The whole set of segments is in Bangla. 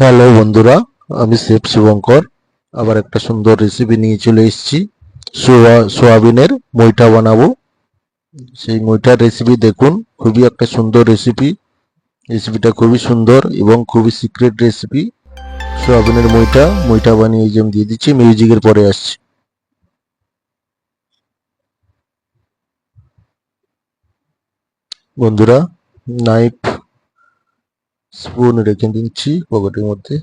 হ্যালো বন্ধুরা, আমি শেফ শুভঙ্কর। আবার একটা সুন্দর রেসিপি নিয়ে চলে এসেছি। সোয়া, সোয়াবিনের মইটা বানাবো। সেই মইটার রেসিপি দেখুন, খুবই একটা সুন্দর রেসিপি রেসিপিটা খুবই সুন্দর এবং খুবই সিক্রেট রেসিপি সোয়াবিনের মইটা মইটা বানিয়ে যে দিয়ে দিচ্ছি মিউজিকের পরে আসছি। বন্ধুরা নাইফ স্পুন রেখে দিচ্ছি পকেটের মধ্যে।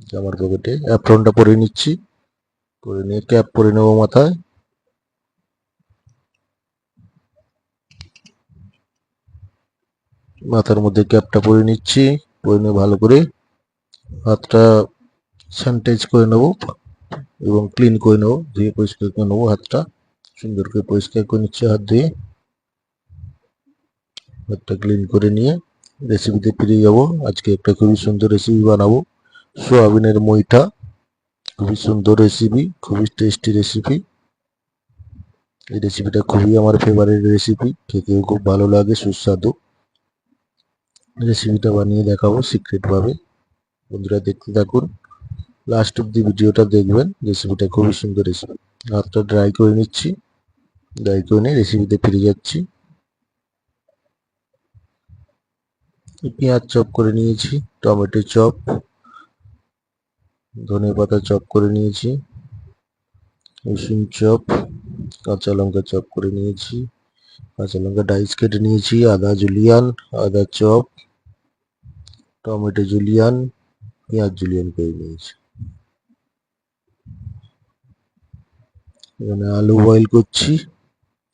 জামার পকেটে অ্যাপ্রনটা পরে নিচ্ছি। পরে নিয়ে ক্যাপ পরে নেব মাথায়। মাথার মধ্যে ক্যাপটা পরে নিচ্ছি। পরে নিয়ে ভালো করে হাতটা স্যানিটাইজ করে নেব এবং ক্লিন করে নেব। ধুয়ে পরিষ্কার করে নেব হাতটা। সুন্দর করে পরিষ্কার করে নিচ্ছি হাত ধুয়ে। হাতটা ক্লিন করে নিয়ে রেসিপিতে ফিরে যাব। আজকে একটা খুবই সুন্দর রেসিপি বানাবো। সোয়াবিনের মইটা খুবই সুন্দর রেসিপি, খুবই টেস্টি রেসিপি। এই রেসিপিটা খুবই আমার ফেভারিট রেসিপি। খেতেও খুব ভালো লাগে, সুস্বাদু। রেসিপিটা বানিয়ে দেখাবো সিক্রেটভাবে বন্ধুরা দেখতে থাকুন। লাস্ট অব্দি ভিডিওটা দেখবেন। রেসিপিটা খুবই সুন্দর রেসিপি। হাতটা ড্রাই করে নিচ্ছি। ড্রাই করে নিয়ে রেসিপিতে ফিরে যাচ্ছি। পেঁয়াজ চপ করে নিয়েছি, টমেটো চপ, ধনে পাতা চপ করে নিয়েছি, রসুন চপ, কাঁচা লঙ্কা চপ করে নিয়েছি, কাঁচা লঙ্কা ডাইস কেটে নিয়েছি, আদা জুলিয়ান, আদা চপ, টমেটো জুলিয়ান, পেঁয়াজ জুলিয়ান করে নিয়েছি। এখানে আলু বয়েল করছি,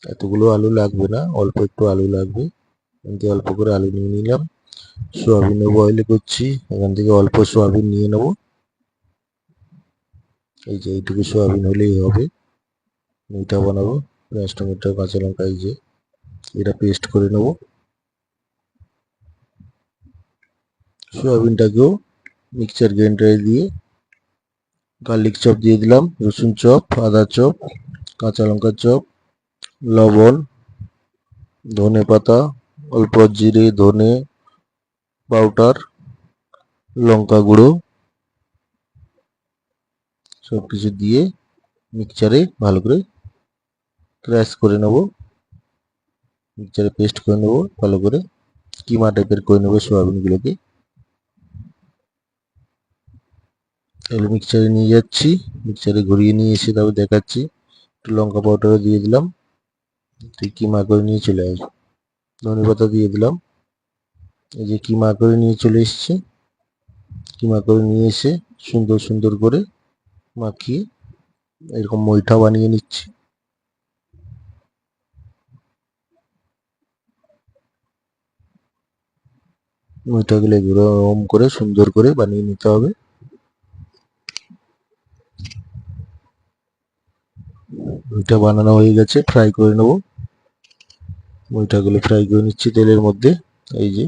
এতগুলো আলু লাগবে না, অল্প একটু আলু লাগবে, অল্প করে আলু নিয়ে নিলাম। সোয়াবিনও বয়েল করছি। এখান থেকে অল্প সোয়াবিন নিয়ে নেব। এই যে এইটুকু সোয়াবিন হলেই হবে। মিঠা বানাবো, পেঁয়াজ, টমেটো, কাঁচা লঙ্কা, এই যে এটা পেস্ট করে নেব। সোয়াবিনটাকেও মিক্সচার গ্রাইন্ডারে দিয়ে গার্লিক চপ দিয়ে দিলাম, রসুন চপ আদা চপ কাঁচা লঙ্কা চপ লবণ ধনে পাতা অল্প জিরে, ধনে পাউডার, লঙ্কা গুঁড়ো সব কিছু দিয়ে মিক্সচারে ভালো করে ক্র্যাশ করে নেব। মিক্সচারে পেস্ট করে নেব, ভালো করে কিমা টাইপের করে নেব সোয়াবিনগুলোকে এগুলো মিক্সচারে নিয়ে যাচ্ছি মিক্সচারে ঘুরিয়ে নিয়ে এসে তারপর দেখাচ্ছি। একটু লঙ্কা পাউডারও দিয়ে দিলাম কিমা করে নিয়ে চলে আসব। ধনে পাতা দিয়ে দিলাম। এই যে কিমা করে নিয়ে চলে এসছে। কিমা করে নিয়ে এসে সুন্দর সুন্দর করে মাখিয়ে এরকম মইটা বানিয়ে নিচ্ছি। মইটাগুলো এরকম করে সুন্দর করে বানিয়ে নিতে হবে। মইটা বানানো হয়ে গেছে ফ্রাই করে নেব। মইটাগুলো ফ্রাই করে নিচ্ছি তেলের মধ্যে। এই যে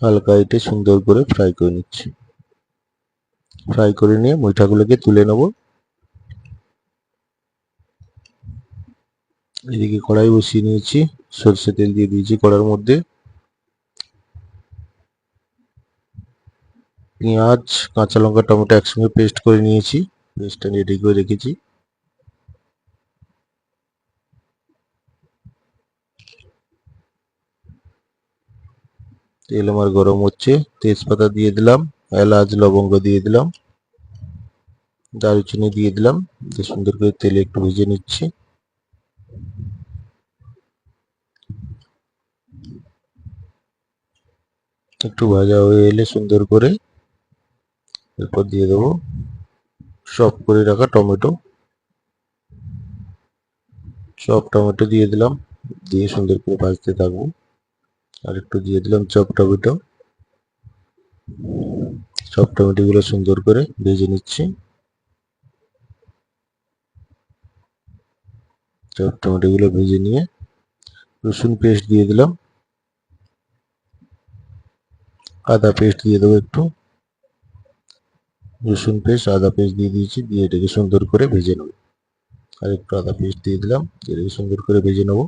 হালকা এটে সুন্দর করে ফ্রাই করে নিচ্ছি। ফ্রাই করে নিয়ে মইটাগুলোকে তুলে নেব। এদিকে কড়াই বসিয়ে নিয়েছি, সরষে তেল দিয়ে দিয়েছি কড়ার মধ্যে। পেঁয়াজ, কাঁচা লঙ্কা, টমেটো একসঙ্গে পেস্ট করে নিয়েছি পেস্টটা রেডি করে রেখেছি। তেল আমার গরম হচ্ছে, তেজপাতা দিয়ে দিলাম, এলাচ, লবঙ্গ দিয়ে দিলাম, দারুচিনি দিয়ে দিলাম সুন্দর করে তেলে একটু ভেজে নিচ্ছি। একটু ভাজা হয়ে এলে সুন্দর করে এরপর দিয়ে দেবো সব করে রাখা টমেটো। সব টমেটো দিয়ে দিলাম, দিয়ে সুন্দর করে ভাজতে থাকব। আর একটু দিয়ে দিলাম চপ টমেটো। সব টমেটোগুলো সুন্দর করে ভেজে নিচ্ছি। চপ টমেটোগুলো ভেজে নিয়ে রসুন পেস্ট দিয়ে দিলাম। আদা পেস্ট দিয়ে দেবো একটু। রসুন পেস্ট, আদা পেস্ট দিয়ে দিয়েছি, দিয়ে এটাকে সুন্দর করে ভেজে নেব। আর একটু আদা পেস্ট দিয়ে দিলাম, এটাকে সুন্দর করে ভেজে নেব।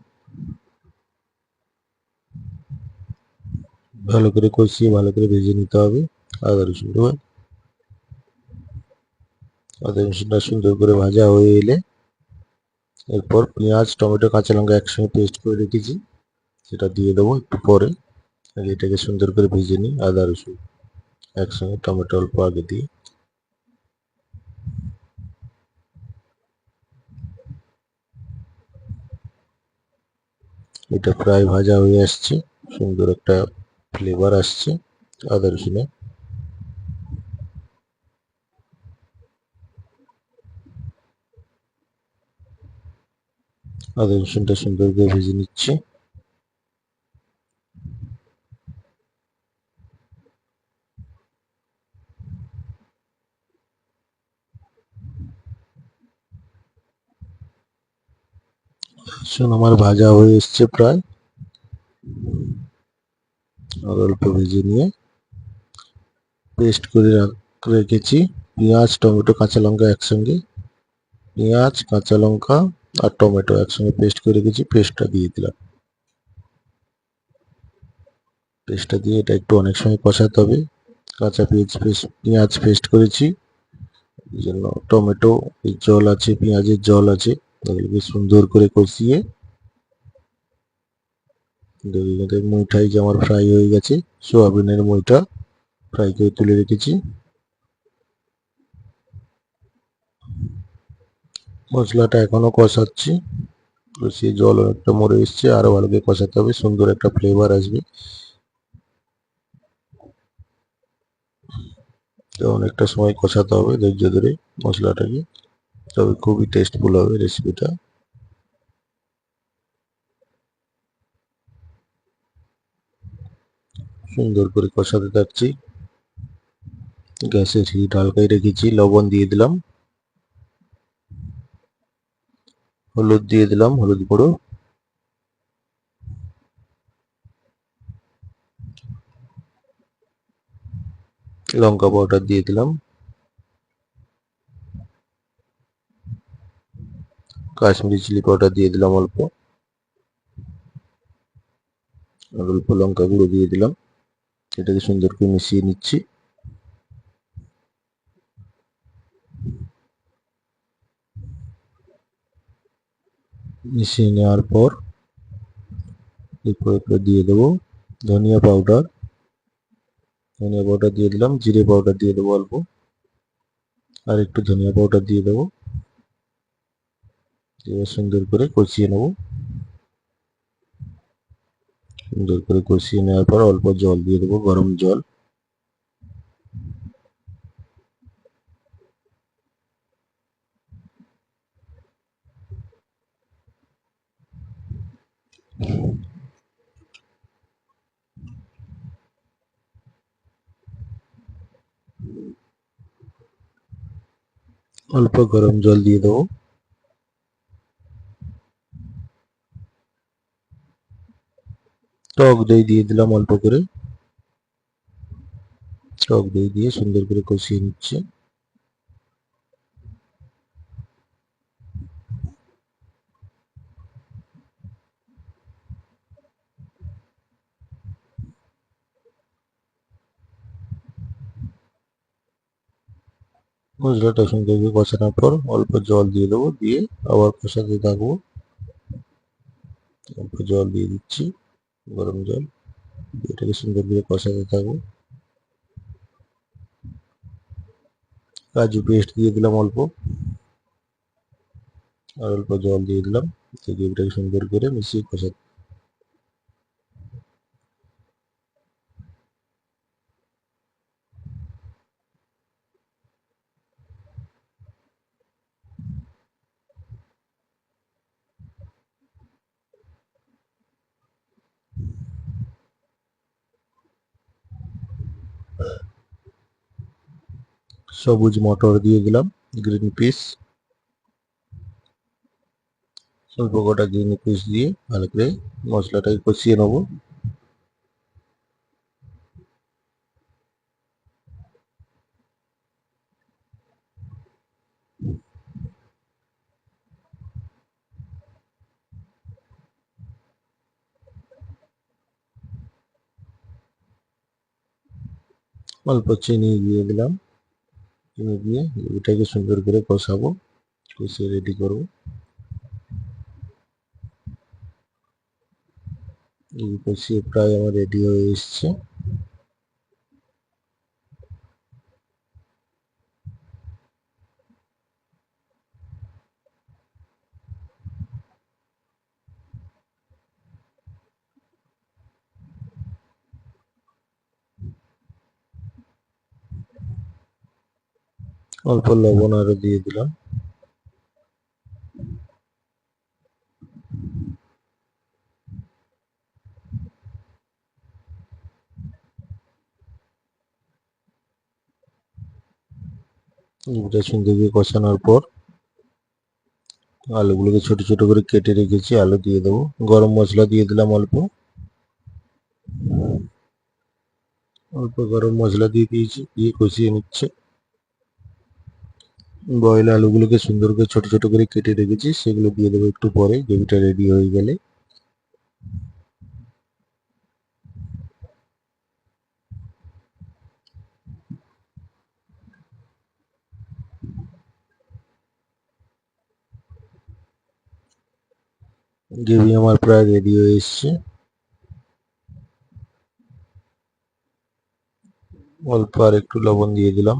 ভালো করে কষিয়ে ভালো করে ভেজে নিতে হবে। আদা রসুনটা আদা রসুনটা সুন্দর করে ভাজা হয়ে এলে এরপর পেঁয়াজ, টমেটো, কাঁচা লঙ্কা একসঙ্গে পেস্ট করে রেখেছি। সেটা দিয়ে দেবো একটু পরে। আগে এটাকে সুন্দর করে ভেজে নিই। আদা রসুন একসঙ্গে, টমেটো অল্প আগে দিয়ে। এটা প্রায় ভাজা হয়ে আসছে। সুন্দর একটা ফ্লেভার আসছে, আদা রসুনে আদা রসুনটা সুন্দর করে ভেজে নিচ্ছি। আমার ভাজা হয়ে এসছে প্রায়। আর অল্প ভেজে নিয়ে পেস্ট করে রেখেছি। পেঁয়াজ, টমেটো, কাঁচা লঙ্কা একসঙ্গে। পেঁয়াজ, কাঁচা লঙ্কা আর টমেটো একসঙ্গে পেস্ট করে রেখেছি। পেস্টটা দিয়ে দিলাম। পেস্টটা দিয়ে এটা একটু অনেক সময় কষাতে হবে। কাঁচা পেঁয়াজ পেস্ট পেঁয়াজ পেস্ট করেছি। এই জন্য টমেটো জল আছে, পেঁয়াজের জল আছে। সুন্দর করে কষিয়ে দেখুন মুইঠাই যে আমার ফ্রাই হয়ে গেছে, সোয়াবিনের মুইটা ফ্রাই করে তুলে রেখেছি। মশলাটা এখনও কষাচ্ছি, কষিয়ে জল অনেকটা মরে এসছে, আরও ভালো করে কষাতে হবে, সুন্দর একটা ফ্লেভার আসবে। তো অনেকটা সময় কষাতে হবে ধৈর্য ধরে মশলাটাকে, তবে খুবই টেস্টফুল হবে রেসিপিটা সুন্দর করে কষাতে থাকছি। গ্যাসের হিট হালকাই রেখেছি, লবণ দিয়ে দিলাম। হলুদ দিয়ে দিলাম, হলুদ গুঁড়ো। লঙ্কা পাউডার দিয়ে দিলাম। কাশ্মীরি চিলি পাউডার দিয়ে দিলাম অল্প। আর অল্প লঙ্কা গুঁড়ো দিয়ে দিলাম। এটাকে সুন্দর করে মিশিয়ে নিচ্ছি। মিশিয়ে নেওয়ার পর এরপর দিয়ে দেবো ধনিয়া পাউডার। ধনিয়া পাউডার দিয়ে দিলাম, জিরে পাউডার দিয়ে দেবো অল্প। আর একটু ধনিয়া পাউডার দিয়ে দেবো। এবার সুন্দর করে কষিয়ে নেব। সুন্দর করে কষিয়ে নেওয়ার পর অল্প জল দিয়ে দেবো গরম জল অল্প গরম জল দিয়ে দেবো টক দই দিয়ে দিলাম অল্প করে। টক দই দিয়ে সুন্দর করে কষিয়ে নিচ্ছে। মশলাটা সুন্দর করে কষানোর পর অল্প জল দিয়ে দেবো, দিয়ে আবার কষাতে থাকব। অল্প জল দিয়ে দিচ্ছি। গরম জল এটাকে সুন্দর করে কষাতে থাকব। কাজু পেস্ট দিয়ে দিলাম অল্প, আর অল্প জল দিয়ে দিলাম এটাকে সুন্দর করে মিশিয়ে কষাতে সবুজ মটর দিয়ে দিলাম গ্রিন পিস অল্প কটা গ্রিন পিস দিয়ে ভালো করে মশলাটাকে কষিয়ে নেব। অল্প চিনি দিয়ে দিলাম। চিনি দিয়ে এটাকে সুন্দর করে কষাবো, কষিয়ে রেডি করব। কষিয়ে প্রায় আমার রেডি হয়ে এসছে। অল্প লবণ আরও দিয়ে দিলাম। এটা সুন্দর করে কষানোর পর আলুগুলোকে ছোট ছোট করে কেটে রেখেছি, আলু দিয়ে দেবো। গরম মশলা দিয়ে দিলাম অল্প। অল্প গরম মশলা দিয়ে দিয়েছি, দিয়ে কষিয়ে নিচ্ছে। বয়েল আলুগুলোকে সুন্দর করে ছোট ছোট করে কেটে রেখেছি, সেগুলো দিয়ে দেবো একটু পরে, গ্রেভিটা রেডি হয়ে গেলে। গ্রেভি আমার প্রায় রেডি হয়ে এসছে। অল্প আর একটু লবণ দিয়ে দিলাম।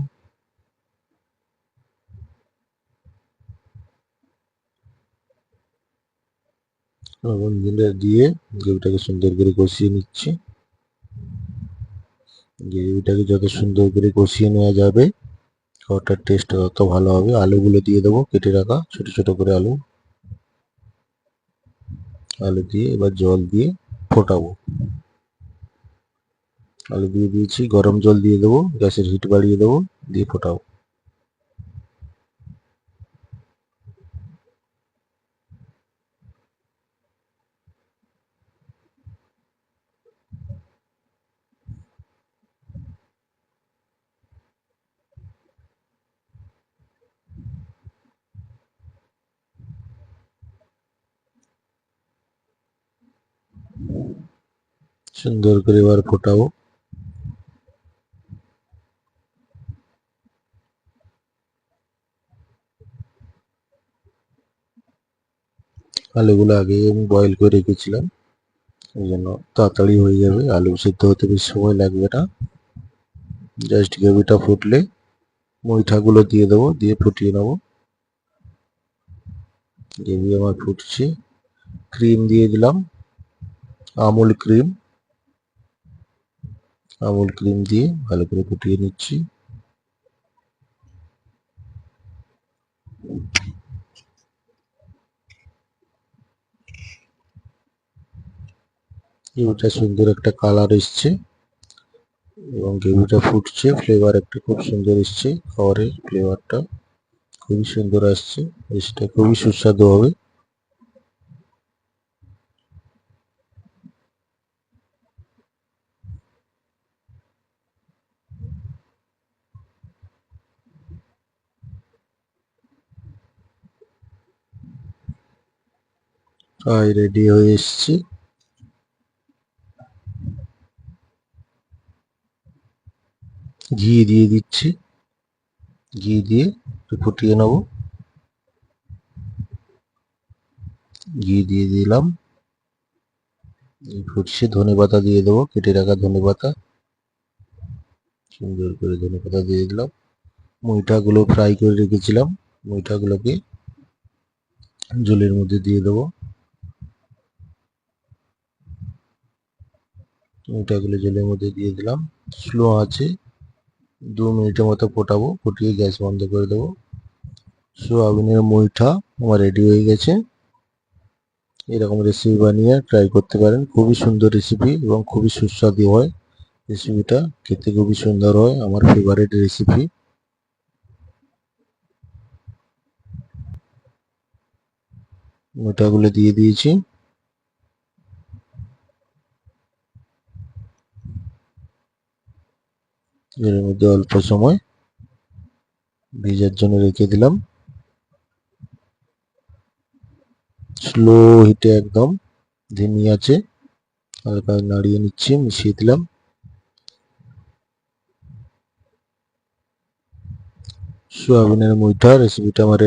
লবণ দিয়ে দিয়ে গ্রেভিটাকে সুন্দর করে কষিয়ে নিচ্ছি। গ্রেভিটাকে যত সুন্দর করে কষিয়ে নেওয়া যাবে খাবারটার টেস্ট তত ভালো হবে। আলুগুলো দিয়ে দেবো, কেটে রাখা ছোট ছোট করে আলু। আলু দিয়ে এবার জল দিয়ে ফোটাবো। আলু দিয়ে দিয়েছি, গরম জল দিয়ে দেবো, গ্যাসের হিট বাড়িয়ে দেবো, দিয়ে ফোটাবো। সুন্দর করে এবার ফোটাবো। আলুগুলো আগে আমি বয়েল করে রেখেছিলাম। ওই জন্য তাড়াতাড়ি হয়ে যাবে। আলু সিদ্ধ হতে বেশি সময় লাগবে না। জাস্ট গ্রেভিটা ফুটলে মইঠাগুলো দিয়ে দেবো, দিয়ে ফুটিয়ে নেব। গ্রেভি আমার ফুটছে। ক্রিম দিয়ে দিলাম। আমুল ক্রিম। আমুল ক্রিম দিয়ে ভালো করে ফুটিয়ে নিচ্ছি। গ্রেভিটা সুন্দর একটা কালার এসছে এবং গ্রেভিটা ফুটছে ফ্লেভার একটা খুব সুন্দর এসছে, খাবারের ফ্লেভারটা খুবই সুন্দর আসছে সেটা খুবই সুস্বাদু হবে। প্রায় রেডি হয়ে এসছে। ঘি দিয়ে দিচ্ছি। ঘি দিয়ে একটু ফুটিয়ে নেব। ঘি দিয়ে দিলাম। ফুটছে ধনে পাতা দিয়ে দেবো। কেটে রাখা ধনে পাতা। সুন্দর করে ধনে পাতা দিয়ে দিলাম। মুইঠাগুলো ফ্রাই করে রেখেছিলাম। মুইঠাগুলোকে জলের মধ্যে দিয়ে দেবো। মুইঠাগুলো জলের মধ্যে দিয়ে দিলাম। স্লো আছে। দু মিনিটের মতো ফোটাবো, ফুটিয়ে গ্যাস বন্ধ করে দেবো। সোয়াবিনের মুইঠা আমার রেডি হয়ে গেছে। এরকম রেসিপি বানিয়ে ট্রাই করতে পারেন। খুবই সুন্দর রেসিপি এবং খুবই সুস্বাদু হয়। রেসিপিটা খেতে খুবই সুন্দর হয়, আমার ফেভারিট রেসিপি মুইঠাগুলো দিয়ে দিয়েছি। এর মধ্যে অল্প সময় ভিজার জন্য রেখে দিলাম। স্লো হিটে একদম ধিমি আছে। হালকা নাড়িয়ে নিচ্ছি, মিশিয়ে দিলাম। সোয়াবিনের মুইঠা রেসিপিটা আমার